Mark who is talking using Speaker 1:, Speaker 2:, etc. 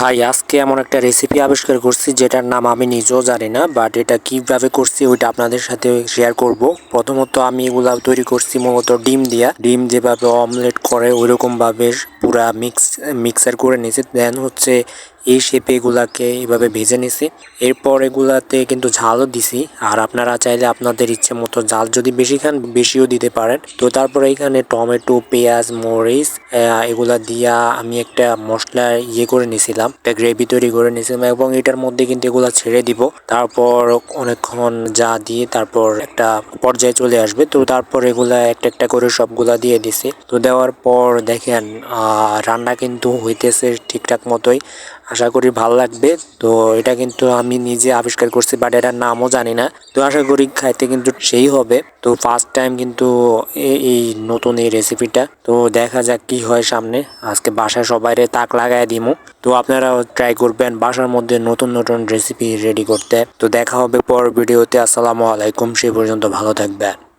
Speaker 1: ভাই, আজকে এমন একটা রেসিপি আবিষ্কার করছি যেটার নাম আমি নিজেও জানি না বাট এটা কীভাবে করছি ওইটা আপনাদের সাথে শেয়ার করব। প্রথমত আমি এগুলা তৈরি করছি মূলত ডিম দিয়া। ডিম যেভাবে অমলেট করে ওইরকম ভাবে পুরা মিক্স মিক্সার করে নিয়েছি দেন হচ্ছে এই শেপে এগুলাকে এভাবে ভেজে নিছি। এরপর এগুলাতে কিন্তু ঝালও দিছি। আর আপনারা চাইলে আপনাদের ইচ্ছে মতো ঝাল যদি বেশি খান, বেশিও দিতে পারেন। তো তারপরে এখানে টমেটো, পেঁয়াজ, মরিচ এগুলা দিয়া আমি একটা মশলা ইয়ে করে নিয়েছিলাম একটা গ্রেভি তৈরি করে নিয়েছিলাম এবং এটার মধ্যে কিন্তু এগুলা ছেড়ে দিব। তারপর অনেকক্ষণ যা দিয়ে তারপর একটা পর্যায়ে চলে আসবে। তো তারপর এগুলা একটা একটা করে সবগুলা দিয়ে দিছি। তো দেওয়ার পর দেখেন রান্না কিন্তু হইতেছে ঠিকঠাক মতোই। আশা করি ভালো লাগবে। তো এটা কিন্তু আমি নিজে আবিষ্কার করছি বাট এটার নামও জানি না। তো আশা করি খাইতে কিন্তু সেই হবে। তো ফার্স্ট টাইম কিন্তু এই নতুন এই রেসিপিটা তো দেখা যাক কি হয় সামনে। আজকে বাসায় সবাইরে তাক লাগাই দিমু। তো আপনারাও ট্রাই করবেন বাসার মধ্যে নতুন নতুন রেসিপি রেডি করতে। তো দেখা হবে পর ভিডিওতে। আসসালামু আলাইকুম। সে পর্যন্ত ভালো থাকবেন।